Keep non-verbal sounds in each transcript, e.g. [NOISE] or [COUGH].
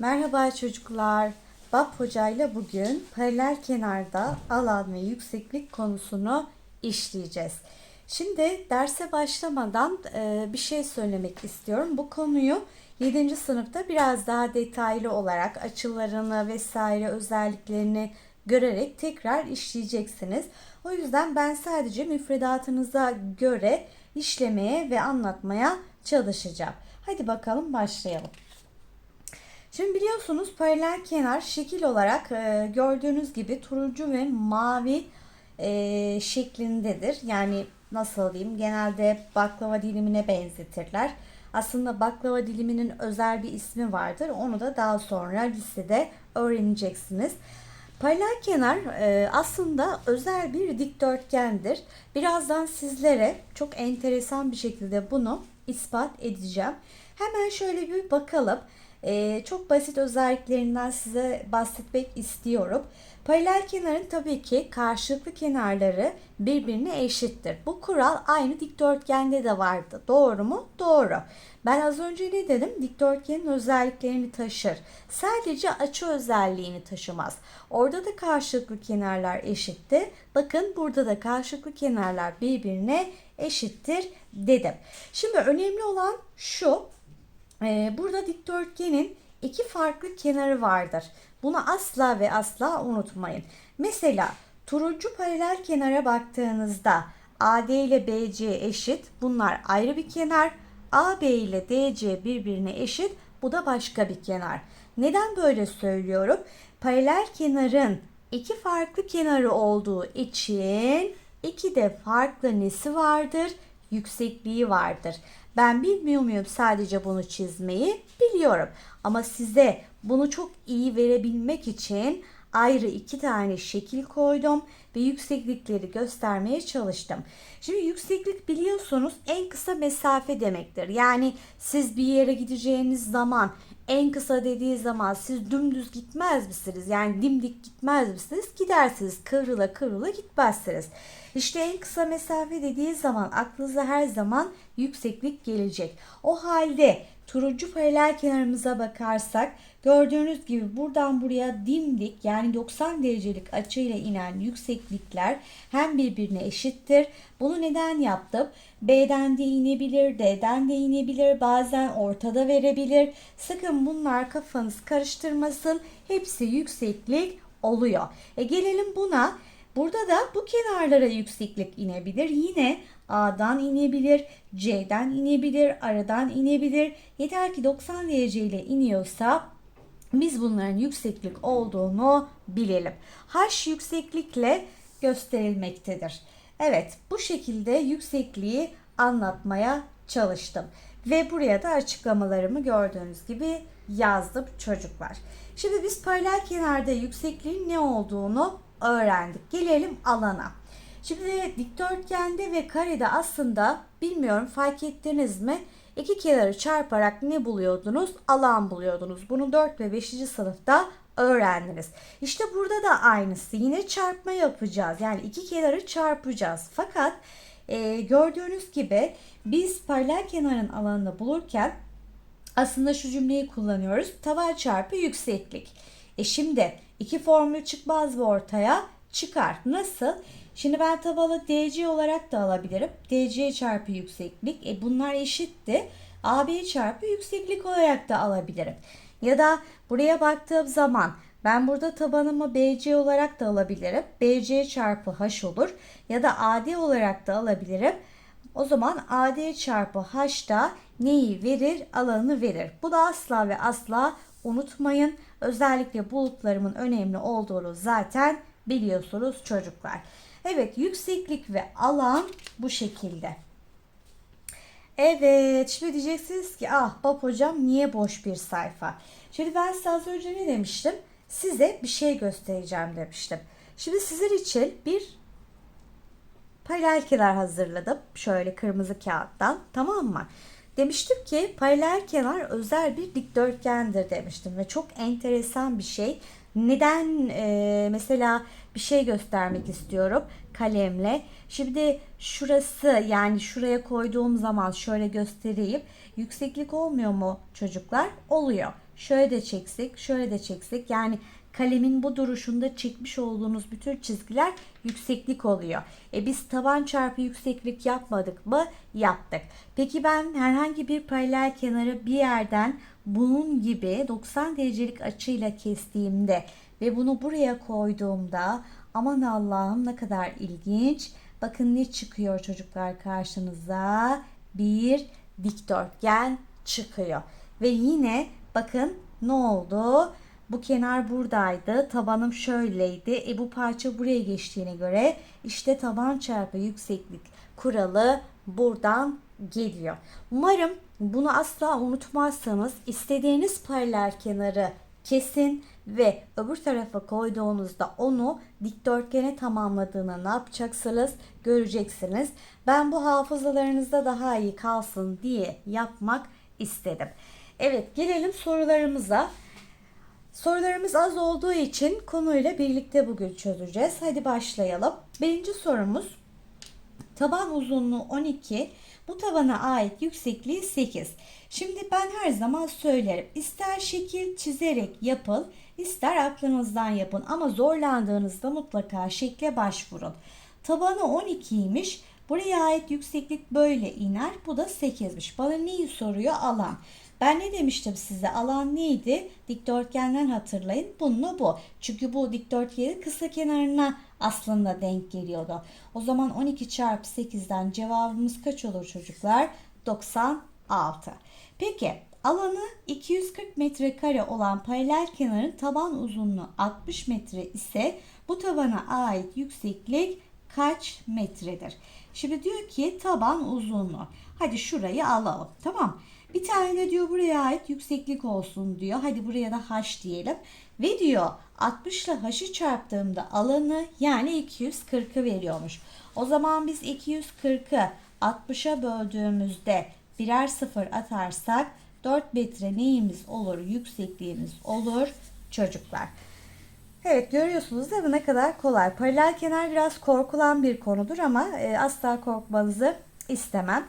Merhaba çocuklar. Bab Hoca ile bugün paralel kenarda alan ve yükseklik konusunu işleyeceğiz. Şimdi derse başlamadan e, bir şey söylemek istiyorum. Bu konuyu 7. sınıfta biraz daha detaylı olarak açılarını vesaire özelliklerini görerek tekrar işleyeceksiniz. O yüzden ben sadece müfredatınıza göre işlemeye ve anlatmaya çalışacağım. Hadi bakalım başlayalım. Şimdi biliyorsunuz paralel kenar şekil olarak e, gördüğünüz gibi turuncu ve mavi e, şeklindedir. Yani nasıl diyeyim genelde baklava dilimine benzetirler. Aslında baklava diliminin özel bir ismi vardır. Onu da daha sonra listede öğreneceksiniz. Paralel kenar e, aslında özel bir dikdörtgendir. Birazdan sizlere çok enteresan bir şekilde bunu ispat edeceğim. Hemen şöyle bir bakalım. Ee, çok basit özelliklerinden size bahsetmek istiyorum. Paralel kenarın tabii ki karşılıklı kenarları birbirine eşittir. Bu kural aynı dikdörtgende de vardı. Doğru mu? Doğru. Ben az önce ne dedim? Dikdörtgenin özelliklerini taşır. Sadece açı özelliğini taşımaz. Orada da karşılıklı kenarlar eşitti. Bakın burada da karşılıklı kenarlar birbirine eşittir dedim. Şimdi önemli olan şu. Ee, burada dikdörtgenin iki farklı kenarı vardır. Bunu asla ve asla unutmayın. Mesela turuncu paralel kenara baktığınızda AD ile BC eşit. Bunlar ayrı bir kenar. AB ile DC birbirine eşit. Bu da başka bir kenar. Neden böyle söylüyorum? Paralel kenarın iki farklı kenarı olduğu için iki de farklı nesi vardır? Yüksekliği vardır. Ben bilmiyor muyum sadece bunu çizmeyi? Biliyorum. Ama size bunu çok iyi verebilmek için ayrı iki tane şekil koydum ve yükseklikleri göstermeye çalıştım. Şimdi yükseklik biliyorsunuz en kısa mesafe demektir. Yani siz bir yere gideceğiniz zaman en kısa dediği zaman siz dümdüz gitmez misiniz? Yani dimdik gitmez misiniz? Gidersiniz. Kıvrıla kıvrıla gitmezsiniz. İşte en kısa mesafe dediği zaman aklınıza her zaman yükseklik gelecek. O halde turuncu paralel kenarımıza bakarsak gördüğünüz gibi buradan buraya dimdik yani 90 derecelik açıyla inen yükseklikler hem birbirine eşittir. Bunu neden yaptım? B'den de inebilir, D'den de inebilir, bazen ortada verebilir. Sakın bunlar kafanız karıştırmasın. Hepsi yükseklik oluyor. E gelelim buna. Burada da bu kenarlara yükseklik inebilir. Yine A'dan inebilir, C'den inebilir, aradan inebilir. Yeter ki 90 derece ile iniyorsa biz bunların yükseklik olduğunu bilelim. H yükseklikle gösterilmektedir. Evet bu şekilde yüksekliği anlatmaya çalıştım. Ve buraya da açıklamalarımı gördüğünüz gibi yazdım çocuklar. Şimdi biz paralel kenarda yüksekliğin ne olduğunu öğrendik. Gelelim alana. Şimdi dikdörtgende ve karede aslında bilmiyorum fark ettiniz mi? İki kenarı çarparak ne buluyordunuz? Alan buluyordunuz. Bunu 4 ve 5. sınıfta öğrendiniz. İşte burada da aynısı. Yine çarpma yapacağız. Yani iki kenarı çarpacağız. Fakat e, gördüğünüz gibi biz paralel kenarın alanını bulurken aslında şu cümleyi kullanıyoruz. Taban çarpı yükseklik. E şimdi iki formül çıkmaz mı ortaya? Çıkar. Nasıl? Şimdi ben tabanı DC olarak da alabilirim. DC çarpı yükseklik. E bunlar eşitti. AB çarpı yükseklik olarak da alabilirim. Ya da buraya baktığım zaman ben burada tabanımı BC olarak da alabilirim. BC çarpı H olur. Ya da AD olarak da alabilirim. O zaman AD çarpı H da neyi verir? Alanı verir. Bu da asla ve asla unutmayın. Özellikle bulutlarımın önemli olduğunu zaten biliyorsunuz çocuklar. Evet yükseklik ve alan bu şekilde. Evet şimdi diyeceksiniz ki ah bab hocam niye boş bir sayfa? Şimdi ben size az önce ne demiştim? Size bir şey göstereceğim demiştim. Şimdi sizler için bir paralel kenar hazırladım. Şöyle kırmızı kağıttan tamam mı? Demiştim ki paralel kenar özel bir dikdörtgendir demiştim ve çok enteresan bir şey. Neden e, mesela bir şey göstermek istiyorum kalemle. Şimdi şurası yani şuraya koyduğum zaman şöyle göstereyim. Yükseklik olmuyor mu çocuklar? Oluyor. şöyle de çeksek, şöyle de çeksek yani kalemin bu duruşunda çekmiş olduğunuz bütün çizgiler yükseklik oluyor. E biz taban çarpı yükseklik yapmadık mı? Yaptık. Peki ben herhangi bir paralel kenarı bir yerden bunun gibi 90 derecelik açıyla kestiğimde ve bunu buraya koyduğumda aman Allah'ım ne kadar ilginç. Bakın ne çıkıyor çocuklar karşınıza? Bir dikdörtgen çıkıyor. Ve yine bakın ne oldu? Bu kenar buradaydı. Tabanım şöyleydi. E bu parça buraya geçtiğine göre işte taban çarpı yükseklik kuralı buradan geliyor. Umarım bunu asla unutmazsanız istediğiniz paralel kenarı kesin ve öbür tarafa koyduğunuzda onu dikdörtgene tamamladığını ne yapacaksınız göreceksiniz. Ben bu hafızalarınızda daha iyi kalsın diye yapmak istedim. Evet gelelim sorularımıza. Sorularımız az olduğu için konuyla birlikte bugün çözeceğiz. Hadi başlayalım. Birinci sorumuz taban uzunluğu 12, bu tabana ait yüksekliği 8. Şimdi ben her zaman söylerim. İster şekil çizerek yapın, ister aklınızdan yapın ama zorlandığınızda mutlaka şekle başvurun. Tabanı 12'ymiş. Buraya ait yükseklik böyle iner. Bu da 8'miş. Bana neyi soruyor? Alan. Ben ne demiştim size? Alan neydi? Dikdörtgenden hatırlayın. Bununla bu. Çünkü bu dikdörtgenin kısa kenarına aslında denk geliyordu. O zaman 12 çarpı 8'den cevabımız kaç olur çocuklar? 96. Peki alanı 240 metrekare olan paralel kenarın taban uzunluğu 60 metre ise bu tabana ait yükseklik kaç metredir? Şimdi diyor ki taban uzunluğu. Hadi şurayı alalım. Tamam. Bir tane diyor buraya ait yükseklik olsun diyor. Hadi buraya da h diyelim. Ve diyor 60 ile h'ı çarptığımda alanı yani 240'ı veriyormuş. O zaman biz 240'ı 60'a böldüğümüzde birer sıfır atarsak 4 metre neyimiz olur? Yüksekliğimiz olur çocuklar. Evet görüyorsunuz değil mi ne kadar kolay. Paralel kenar biraz korkulan bir konudur ama e, asla korkmanızı istemem.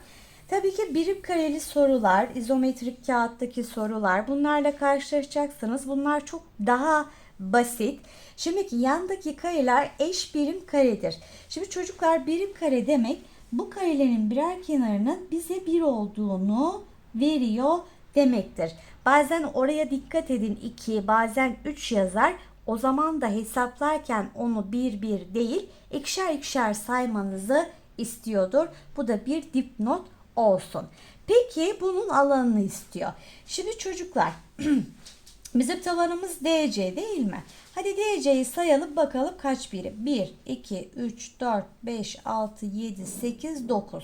Tabii ki birim kareli sorular, izometrik kağıttaki sorular bunlarla karşılaşacaksınız. Bunlar çok daha basit. Şimdiki yandaki kareler eş birim karedir. Şimdi çocuklar birim kare demek bu karelerin birer kenarının bize bir olduğunu veriyor demektir. Bazen oraya dikkat edin 2 bazen 3 yazar. O zaman da hesaplarken onu bir bir değil ikişer ikişer saymanızı istiyordur. Bu da bir dipnot olsun. Peki bunun alanını istiyor. Şimdi çocuklar [CLEARS THROAT] bizim tavanımız DC değil mi? Hadi DC'yi sayalım bakalım kaç birim? 1, 2, 3, 4, 5, 6, 7, 8, 9.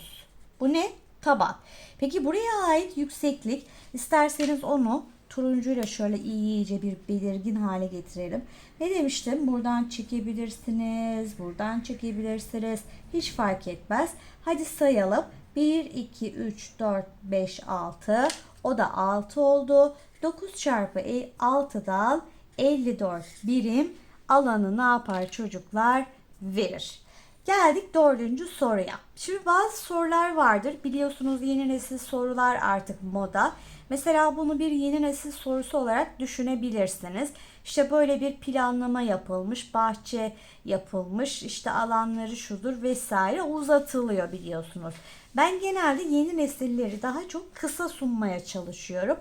Bu ne? Taban. Peki buraya ait yükseklik isterseniz onu turuncuyla şöyle iyice bir belirgin hale getirelim. Ne demiştim? Buradan çekebilirsiniz, buradan çekebilirsiniz. Hiç fark etmez. Hadi sayalım. 1, 2, 3, 4, 5, 6. O da 6 oldu. 9 çarpı 6'dan 54 birim alanı ne yapar çocuklar? Verir. Geldik dördüncü soruya. Şimdi bazı sorular vardır. Biliyorsunuz yeni nesil sorular artık moda. Mesela bunu bir yeni nesil sorusu olarak düşünebilirsiniz. İşte böyle bir planlama yapılmış, bahçe yapılmış, işte alanları şudur vesaire uzatılıyor biliyorsunuz. Ben genelde yeni nesilleri daha çok kısa sunmaya çalışıyorum.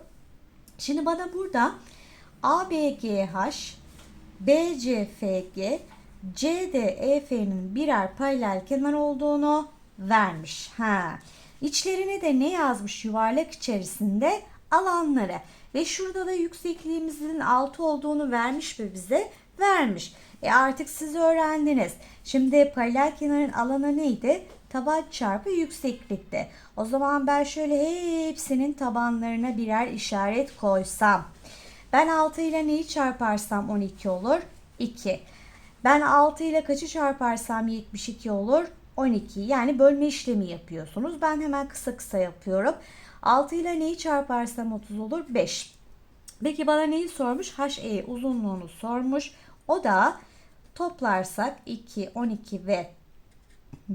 Şimdi bana burada ABGH, BCFG, CDEF'nin birer paralel kenar olduğunu vermiş. Ha. İçlerine de ne yazmış yuvarlak içerisinde? Alanları. Ve şurada da yüksekliğimizin 6 olduğunu vermiş mi bize? Vermiş. E artık siz öğrendiniz. Şimdi paralel kenarın alanı neydi? Taban çarpı yükseklikte. O zaman ben şöyle hepsinin tabanlarına birer işaret koysam. Ben 6 ile neyi çarparsam 12 olur? 2. Ben 6 ile kaçı çarparsam 72 olur? 12. Yani bölme işlemi yapıyorsunuz. Ben hemen kısa kısa yapıyorum. 6 ile neyi çarparsam 30 olur? 5. Peki bana neyi sormuş? HE uzunluğunu sormuş. O da toplarsak 2, 12 ve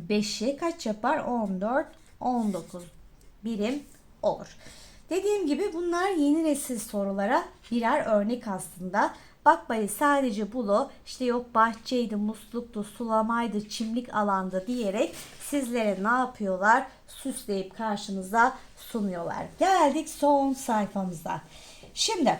5'i kaç yapar? 14, 19 birim olur. Dediğim gibi bunlar yeni nesil sorulara birer örnek aslında. Bakmayın sadece bunu işte yok bahçeydi, musluktu, sulamaydı, çimlik alanda diyerek sizlere ne yapıyorlar? Süsleyip karşınıza sunuyorlar. Geldik son sayfamıza. Şimdi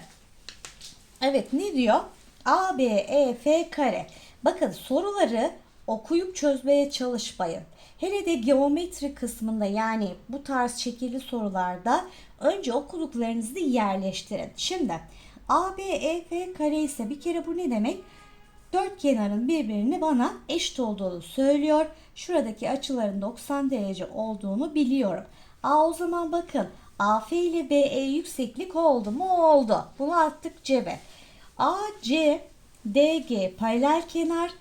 evet ne diyor? A, B, E, F kare. Bakın soruları okuyup çözmeye çalışmayın. Hele de geometri kısmında yani bu tarz şekilli sorularda önce okuduklarınızı yerleştirin. Şimdi A, B, E, F kare ise bir kere bu ne demek? Dört kenarın birbirini bana eşit olduğunu söylüyor. Şuradaki açıların 90 derece olduğunu biliyorum. A o zaman bakın AF ile BE yükseklik oldu mu? Oldu. Bunu attık cebe. AC, DG paralel kenar,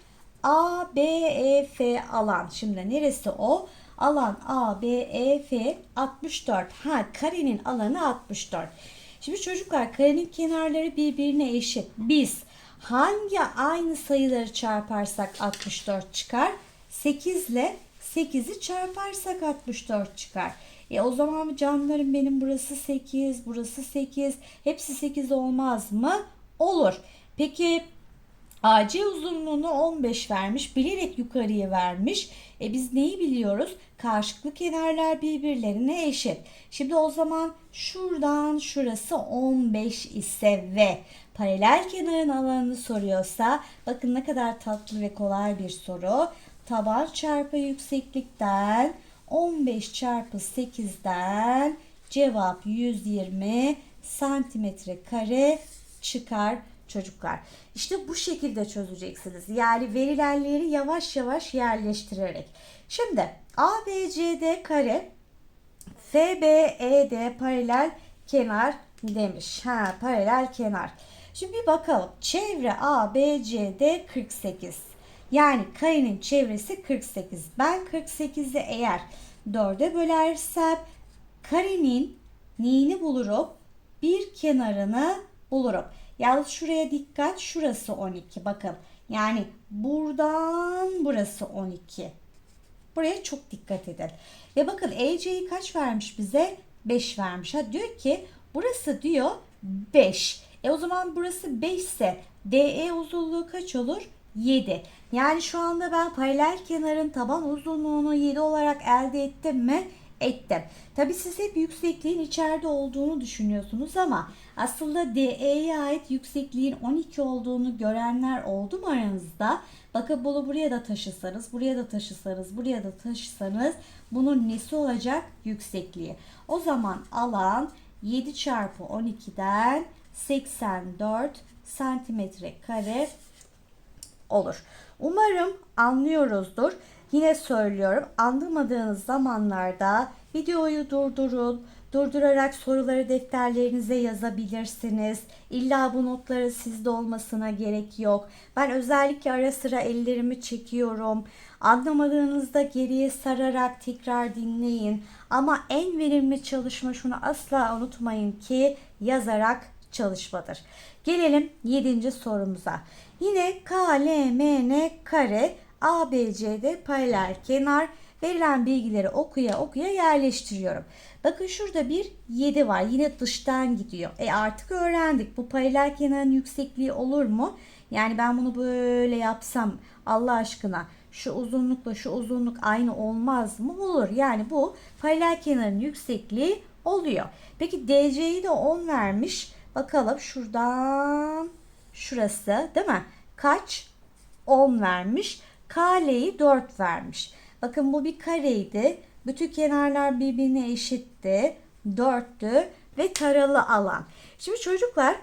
ABEF alan. Şimdi neresi o? Alan ABEF 64. Ha karenin alanı 64. Şimdi çocuklar karenin kenarları birbirine eşit. Biz hangi aynı sayıları çarparsak 64 çıkar? 8 ile 8'i çarparsak 64 çıkar. E o zaman canlarım benim burası 8, burası 8. Hepsi 8 olmaz mı? Olur. Peki AC uzunluğunu 15 vermiş. Bilerek yukarıya vermiş. E biz neyi biliyoruz? Karşılıklı kenarlar birbirlerine eşit. Şimdi o zaman şuradan şurası 15 ise ve paralel kenarın alanını soruyorsa bakın ne kadar tatlı ve kolay bir soru. Taban çarpı yükseklikten 15 çarpı 8'den cevap 120 santimetre kare çıkar çocuklar. İşte bu şekilde çözeceksiniz. Yani verilenleri yavaş yavaş yerleştirerek. Şimdi ABCD kare FBED paralel kenar demiş. Ha paralel kenar. Şimdi bir bakalım. Çevre ABCD 48. Yani karenin çevresi 48. Ben 48'i eğer 4'e bölersem karenin neyini bulurum? Bir kenarını bulurum. Yalnız şuraya dikkat. Şurası 12. Bakın. Yani buradan burası 12. Buraya çok dikkat edin. Ve bakın EC'yi kaç vermiş bize? 5 vermiş. Ha diyor ki burası diyor 5. E o zaman burası 5 ise DE uzunluğu kaç olur? 7. Yani şu anda ben paralel kenarın taban uzunluğunu 7 olarak elde ettim mi? Ettim. Tabi siz hep yüksekliğin içeride olduğunu düşünüyorsunuz ama aslında DE'ye ait yüksekliğin 12 olduğunu görenler oldu mu aranızda? Bakın bunu buraya da taşısanız, buraya da taşısanız, buraya da taşısanız bunun nesi olacak? Yüksekliği. O zaman alan 7 çarpı 12'den 84 santimetre kare olur. Umarım anlıyoruzdur. Yine söylüyorum anlamadığınız zamanlarda videoyu durdurun. Durdurarak soruları defterlerinize yazabilirsiniz. İlla bu notları sizde olmasına gerek yok. Ben özellikle ara sıra ellerimi çekiyorum. Anlamadığınızda geriye sararak tekrar dinleyin. Ama en verimli çalışma şunu asla unutmayın ki yazarak çalışmadır. Gelelim 7. sorumuza. Yine KLMN kare ABC'de paralel kenar verilen bilgileri okuya okuya yerleştiriyorum. Bakın şurada bir 7 var. Yine dıştan gidiyor. E artık öğrendik. Bu paralel kenarın yüksekliği olur mu? Yani ben bunu böyle yapsam Allah aşkına şu uzunlukla şu uzunluk aynı olmaz mı? Olur. Yani bu paralel kenarın yüksekliği oluyor. Peki DC'yi de 10 vermiş. Bakalım şuradan şurası değil mi? Kaç? 10 vermiş. KL'yi 4 vermiş. Bakın bu bir kareydi. Bütün kenarlar birbirine eşitti. 4'tü ve taralı alan. Şimdi çocuklar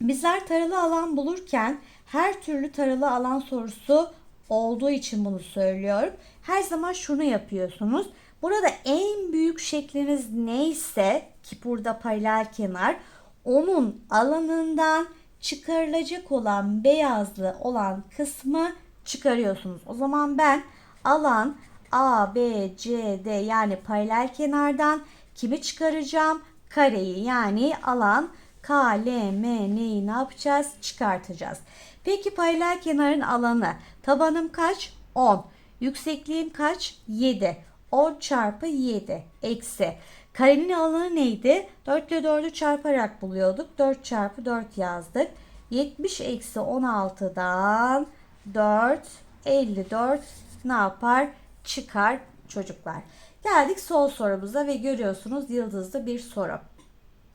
bizler taralı alan bulurken her türlü taralı alan sorusu olduğu için bunu söylüyorum. Her zaman şunu yapıyorsunuz. Burada en büyük şekliniz neyse ki burada paralel kenar onun alanından çıkarılacak olan beyazlı olan kısmı çıkarıyorsunuz. O zaman ben alan A, B, C, D yani paralel kenardan kimi çıkaracağım? Kareyi yani alan K, L, M, N'yi ne yapacağız? Çıkartacağız. Peki paralel kenarın alanı tabanım kaç? 10. Yüksekliğim kaç? 7. 10 çarpı 7 eksi. Karenin alanı neydi? 4 ile 4'ü çarparak buluyorduk. 4 çarpı 4 yazdık. 70 eksi 16'dan 4 54 ne yapar? Çıkar çocuklar. Geldik sol sorumuza ve görüyorsunuz yıldızlı bir soru.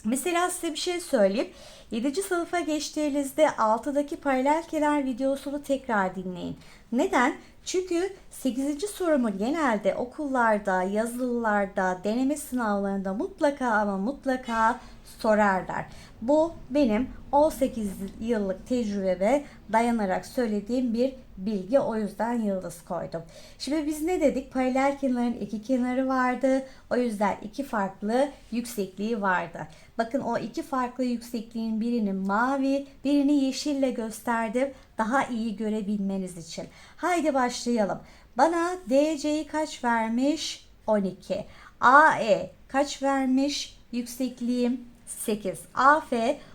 Mesela size bir şey söyleyeyim. 7. sınıfa geçtiğinizde 6'daki paralel kenar videosunu tekrar dinleyin. Neden? Çünkü 8. sorumu genelde okullarda, yazılılarda, deneme sınavlarında mutlaka ama mutlaka sorarlar. Bu benim 18 yıllık tecrübeme dayanarak söylediğim bir bilgi. O yüzden yıldız koydum. Şimdi biz ne dedik? Paralel kenarın iki kenarı vardı. O yüzden iki farklı yüksekliği vardı. Bakın o iki farklı yüksekliğin birini mavi, birini yeşille gösterdim. Daha iyi görebilmeniz için. Haydi başlayalım. Bana DC'yi kaç vermiş? 12. AE kaç vermiş? Yüksekliğim 8. AF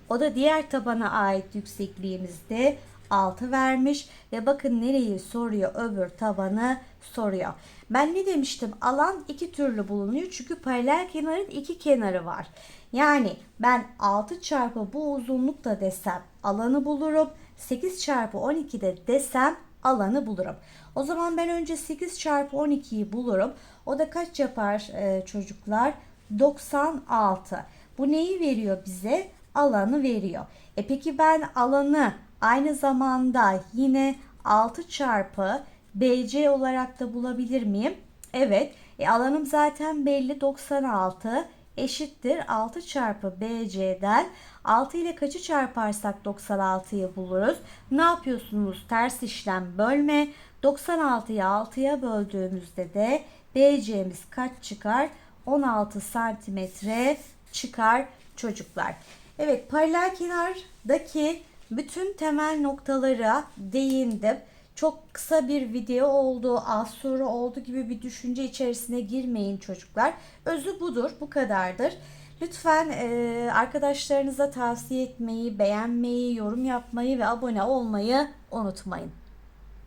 o da diğer tabana ait yüksekliğimizde 6 vermiş ve bakın nereyi soruyor öbür tabanı soruyor. Ben ne demiştim? Alan iki türlü bulunuyor çünkü paralel kenarın iki kenarı var. Yani ben 6 çarpı bu uzunlukta desem alanı bulurum. 8 çarpı 12 de desem alanı bulurum. O zaman ben önce 8 çarpı 12'yi bulurum. O da kaç yapar e, çocuklar? 96. Bu neyi veriyor bize? Alanı veriyor. E peki ben alanı aynı zamanda yine 6 çarpı BC olarak da bulabilir miyim? Evet. E alanım zaten belli 96 eşittir 6 çarpı BC'den 6 ile kaçı çarparsak 96'yı buluruz. Ne yapıyorsunuz? Ters işlem bölme. 96'yı 6'ya böldüğümüzde de BC'miz kaç çıkar? 16 santimetre çıkar çocuklar. Evet paralel kenardaki bütün temel noktalara değindim. Çok kısa bir video oldu, az soru oldu gibi bir düşünce içerisine girmeyin çocuklar. Özü budur, bu kadardır. Lütfen e, arkadaşlarınıza tavsiye etmeyi, beğenmeyi, yorum yapmayı ve abone olmayı unutmayın.